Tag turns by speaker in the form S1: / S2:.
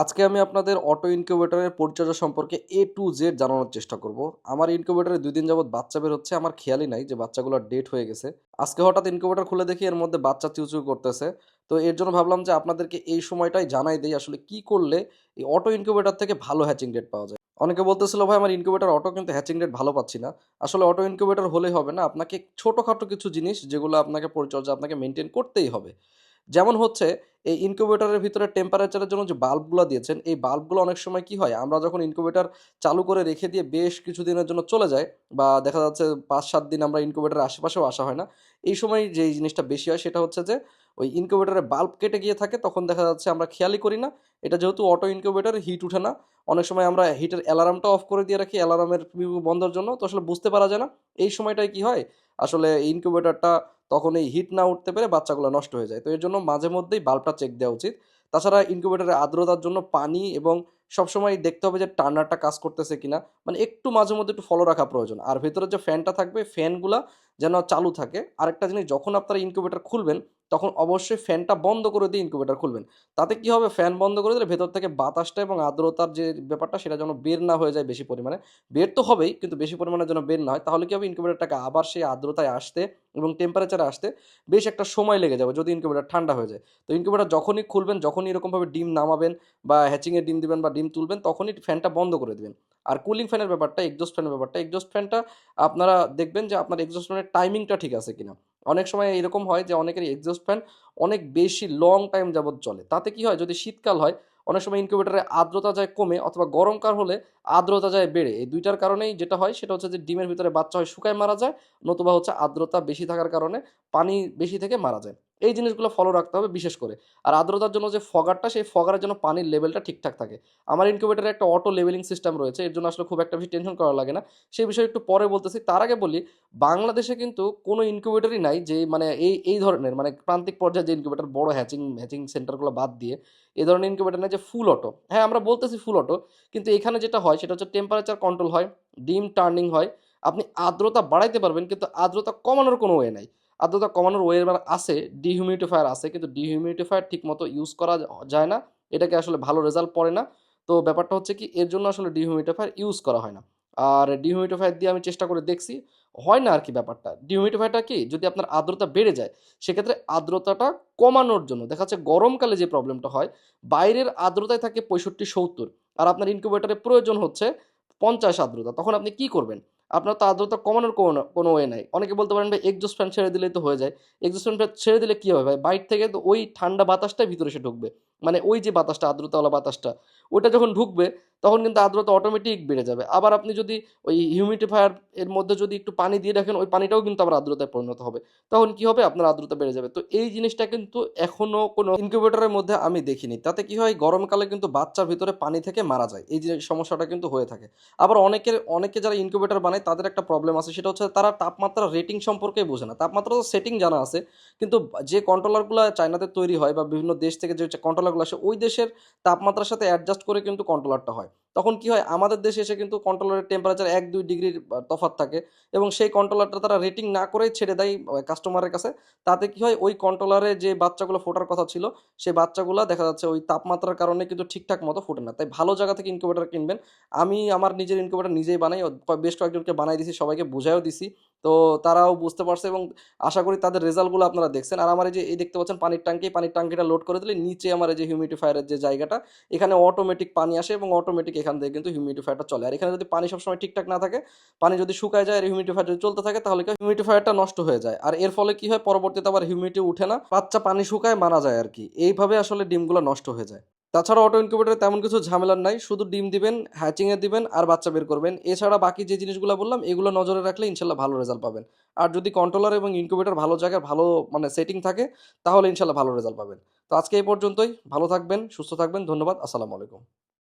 S1: আজকে আমি আপনাদের অটো ইনকিউবেটরের পরিচর্যা সম্পর্কে এ টু জেড জানানোর চেষ্টা করব। আমার ইনকিউবেটরে দুই দিন যাবত বাচ্চা বের হচ্ছে, আমার খেয়ালই নাই যে বাচ্চাগুলোর ডেট হয়ে গেছে। আজকে হঠাৎ ইনকিউবেটর খুলে দেখি এর মধ্যে বাচ্চা চিউচিউ করতেছে। তো এর জন্য ভাবলাম যে আপনাদেরকে এই সময়টাই জানাই দেই আসলে কি করলে এই অটো ইনকিউবেটর থেকে ভালো হ্যাচিং ডেট পাওয়া যায়। অনেকে বলতেছিল, ভাই, আমার ইনকিউবেটর, অটো কিন্তু হ্যাচিং ডেট ভালো পাচ্ছি না। আসলে অটো ইনকিউবেটর হলেই হবে না, আপনাকে ছোটোখাটো কিছু জিনিস যেগুলো আপনাকে পরিচর্যা, আপনাকে মেনটেন করতেই হবে। যেমন হচ্ছে এই ইনকিউবেটরের ভিতরে টেম্পারেচারের জন্য যে বাল্বগুলো দিয়েছেন, এই বাল্বগুলো অনেক সময় কি হয়, আমরা যখন ইনকিউবেটার চালু করে রেখে দিয়ে বেশ কিছু দিনের জন্য চলে যায় বা দেখা যাচ্ছে পাঁচ সাত দিন আমরা ইনকিউবেটারের আশেপাশেও আসা হয় না এই সময় যে জিনিসটা বেশি হয় সেটা হচ্ছে যে, ওই ইনকিউবেটরের বাল্ব কেটে গিয়ে থাকে, তখন দেখা যাচ্ছে আমরা খেয়ালই করি না। এটা যেহেতু অটো ইনকিউবেটর হিট উঠে না। অনেক সময় আমরা হিটের অ্যালার্মটা অফ করে দিয়ে রাখি অ্যালার্মের বন্ধের জন্য। তো আসলে বুঝতে পারা যায় না। এই সময়টায় কি হয়? আসলে ইনকিউবেটরটা তখন এই হিট না উঠতে পেরে বাচ্চাগুলো নষ্ট হয়ে যায়। তো এর জন্য মাঝে মধ্যেই বাল্বটা চেক দেওয়া উচিত। তাছাড়া ইনকিউবেটরের আর্দ্রতার জন্য পানি এবং সবসময় দেখতে হবে যে টার্নারটা কাজ করতেছে কিনা। মানে একটু মাঝে মধ্যে একটু ফলো রাখা প্রয়োজন। আর ভেতরে যে ফ্যানটা থাকবে ফ্যানগুলা যেন চালু থাকে। আরেকটা জিনিস, যখন আপনারা ইনকিউবেটর খুলবেন, তখন অবশ্যই ফ্যানটা বন্ধ করে দিয়ে ইনকিউবেটর খুলবেন। তাতে কি হবে? ফ্যান বন্ধ করে দিলে ভেতর থেকে বাতাসটা এবং আর্দ্রতার যে ব্যাপারটা, সেটা যেন বের না হয়ে যায় বেশি পরিমাণে। বের তো হবেই, কিন্তু বেশি পরিমাণে যেন বের না হয়, তাহলে কি হবে? ইনকিউবেটরটাকে আবার সেই আর্দ্রতায় আসতে এবং টেম্পারেচারে আসতে বেশ একটা সময় লেগে যাবে, যদি ইনকিউবেটর ঠান্ডা হয়ে যায়। তো ইনকিউবেটর যখনই খুলবেন, যখনই এরকমভাবে ডিম নামাবেন বা হ্যাচিংয়ের ডিম দিবেন বা ডিম তুলবেন, তখনই ফ্যানটা বন্ধ করে দেবেন। আর কুলিং ফ্যানের ব্যাপারটা এক্সজস্ট ফ্যানের ব্যাপারটা এক্সজস্ট ফ্যানটা আপনারা দেখবেন যে আপনার এক্সজস্ট ফ্যানের টাইমিংটা ঠিক আছে কিনা। অনেক সময় এরকম হয় যে অনেকের এক্সজস্ট ফ্যান অনেক বেশি লং টাইম যাবৎ চলে। তাতে কি হয়? যদি শীতকাল হয়, অনেক সময় ইনকিউবেটরে আর্দ্রতা যায় কমে অথবা গরমকাল হলে আর্দ্রতা যায় বেড়ে। এই দুইটার কারণেই যেটা হয়, সেটা হচ্ছে যে ডিমের ভিতরে বাচ্চা হয় শুকায় মারা যায়, নতুবা হচ্ছে আর্দ্রতা বেশি থাকার কারণে পানি বেশি থেকে মারা যায়। এই জিনিসগুলো ফলো রাখতে হবে বিশেষ করে। আর আর্দ্রতার জন্য যে ফগারটা, সেই ফগারের জন্য পানির লেভেলটা ঠিকঠাক থাকে। আমার ইনকিউবেটারে একটা অটো লেভেলিং সিস্টেম রয়েছে, এর জন্য আসলে খুব একটা বেশি টেনশন করা লাগে না। সেই বিষয়ে একটু পরে বলতেছি। তার আগে বলি, বাংলাদেশে কিন্তু কোনো ইনকিউবেটারই নাই যে মানে এই এই ধরনের মানে প্রান্তিক পর্যায়ে যে ইনকিউবেটার বড় হ্যাচিং হ্যাচিং সেন্টারগুলো বাদ দিয়ে এই ধরনের ইনকিউবেটার নেই যে ফুল অটো হ্যাঁ আমরা বলতেছি ফুল অটো কিন্তু এখানে যেটা হয়, সেটা হচ্ছে টেম্পারেচার কন্ট্রোল হয়, ডিম টার্নিং হয়। আপনি আর্দ্রতা বাড়াইতে পারবেন, কিন্তু আর্দ্রতা কমানোর কোনো ওয়ে নাই। আর্দ্রতা কমানোর ওয়ে আছে ডিহিউমিডিফায়ার আছে, কিন্তু ডিহিউমিডিফায়ার ঠিক মতো ইউজ করা যায় না, এটাকে আসলে ভালো রেজাল্ট পড়ে না। তো ব্যাপারটা হচ্ছে কি, এর জন্য আসলে ডিহিউমিডিফায়ার ইউজ করা হয় না। আর ডিহিউমিডিফায়ার দিয়ে আমি চেষ্টা করে দেখছি, হয় না আর কি ব্যাপারটা। ডিহিউমিডিফায়ারটা কি, যদি আপনার আর্দ্রতা বেড়ে যায়, সেক্ষেত্রে আর্দ্রতাটা কমানোর জন্য, দেখা যাচ্ছে গরমকালে যে প্রবলেমটা হয়, বাইরের আর্দ্রতায় থাকে পঁয়ষট্টি সত্তর, আর আপনার ইনকিউবেটারে প্রয়োজন হচ্ছে পঞ্চাশ আর্দ্রতা, তখন আপনি কি করবেন? আপনার তো আর্দ্রতা কমানোর কোনো কোনো ওয়ে নাই। অনেকে বলতে পারেন, ভাই এক্সজস্ট ফ্যান ছেড়ে দিলেই তো হয়ে যায়। এক্সজস্ট ফ্যান ছেড়ে দিলে কী হবে ভাই? বাইর থেকে তো ওই ঠান্ডা বাতাসটাই ভিতরে এসে ঢুকবে। মানে ওই যে বাতাসটা আর্দ্রতাওয়ালা বাতাসটা, ওটা যখন ঢুকবে, তখন কিন্তু আর্দ্রতা অটোমেটিক বেড়ে যাবে। আবার আপনি যদি ওই হিউমিডিফায়ার এর মধ্যে যদি একটু পানি দিয়ে রাখেন, ওই পানিটাও কিন্তু আবার আর্দ্রতায় পরিণত হবে। তখন কি হবে? আপনার আর্দ্রতা বেড়ে যাবে। তো এই জিনিসটা কিন্তু এখনও কোনো ইনকিউবেটরের মধ্যে আমি দেখিনি। তাতে কি হয়? গরমকালে কিন্তু বাচ্চার ভিতরে পানি থেকে মারা যায়। এই যে সমস্যাটা কিন্তু হয়ে থাকে। আবার অনেকের, অনেকে যারা ইনকিউবেটর বানায় তাদের একটা প্রবলেম আছে, সেটা হচ্ছে তারা তাপমাত্রা রেটিং সম্পর্কেই বোঝে না। তাপমাত্রা তো সেটিং জানা আছে, কিন্তু যে কন্ট্রোলারগুলো চায়নাতে তৈরি হয় বা বিভিন্ন দেশ থেকে যে কন্ট্রোলারগুলো আসে, ওই দেশের তাপমাত্রার সাথে অ্যাডজাস্ট করে কিন্তু কন্ট্রোলারটা হয়। তখন কি হয়, আমাদের দেশে এসে কিন্তু কন্ট্রোলারের টেম্পারেচার এক দুই ডিগ্রির তফাত থাকে এবং সেই কন্ট্রোলারটা তারা রেটিং না করেই ছেড়ে দেয় কাস্টমারের কাছে। তাতে কি হয়, ওই কন্ট্রোলারে যে বাচ্চাগুলো ফোটার কথা ছিল, সেই বাচ্চাগুলো দেখা যাচ্ছে ওই তাপমাত্রার কারণে কিন্তু ঠিকঠাক মতো ফুটে না। তাই ভালো জায়গা থেকে ইনকিউবেটার কিনবেন। আমি আমার নিজের ইনকিউবেটার নিজেই বানাই বেশ কয়েকজনকে বানাই দিছি, সবাইকে বুঝাইও দিছি। তো তারাও বুঝতে পারছে এবং আশা করি তাদের রেজাল্টগুলো আপনারা দেখছেন। আর আমার এই যে, এই দেখতে পাচ্ছেন পানির ট্যাঙ্কি পানির ট্যাঙ্কিটা লোড করে দিলে নিচে আমার এই যে হিউমিডিফায়ারের যে জায়গাটা, এখানে অটোমেটিক পানি আসে এবং অটোমেটিক এখান থেকে কিন্তু হিউমিডিফায়ারটা চলে। আর এখানে যদি পানি সবসময় ঠিকঠাক না থাকে, পানি যদি শুকায় যায় আর হিউমিডিফায়ার যদি চলতে থাকে, তাহলে হিউমিডিফায়ারটা নষ্ট হয়ে যায়। আর এর ফলে কি হয়? পরবর্তীতে আবার হিউমিডিটি উঠে না, বাচ্চা পানি শুকায় মারা যায় আর কি। এইভাবে আসলে ডিমগুলো নষ্ট হয়ে যায়। তাছাড়া অটো ইনকিউবেটারে তেমন কিছু ঝামেলার নাই, শুধু ডিম দিবেন হ্যাচিংয়ে দিবেন আর বাচ্চা বের করবেন। এছাড়া বাকি যে জিনিসগুলো বললাম, এগুলো নজরে রাখলে ইনশাল্লাহ ভালো রেজাল্ট পাবেন। আর যদি কন্ট্রোলার এবং ইনকিউবেটার ভালো জায়গায়, ভালো মানে সেটিং থাকে, তাহলে ইনশাল্লাহ ভালো রেজাল্ট পাবেন। তো আজকে এই পর্যন্তই, ভালো থাকবেন, সুস্থ থাকবেন, ধন্যবাদ, আসসালামু আলাইকুম।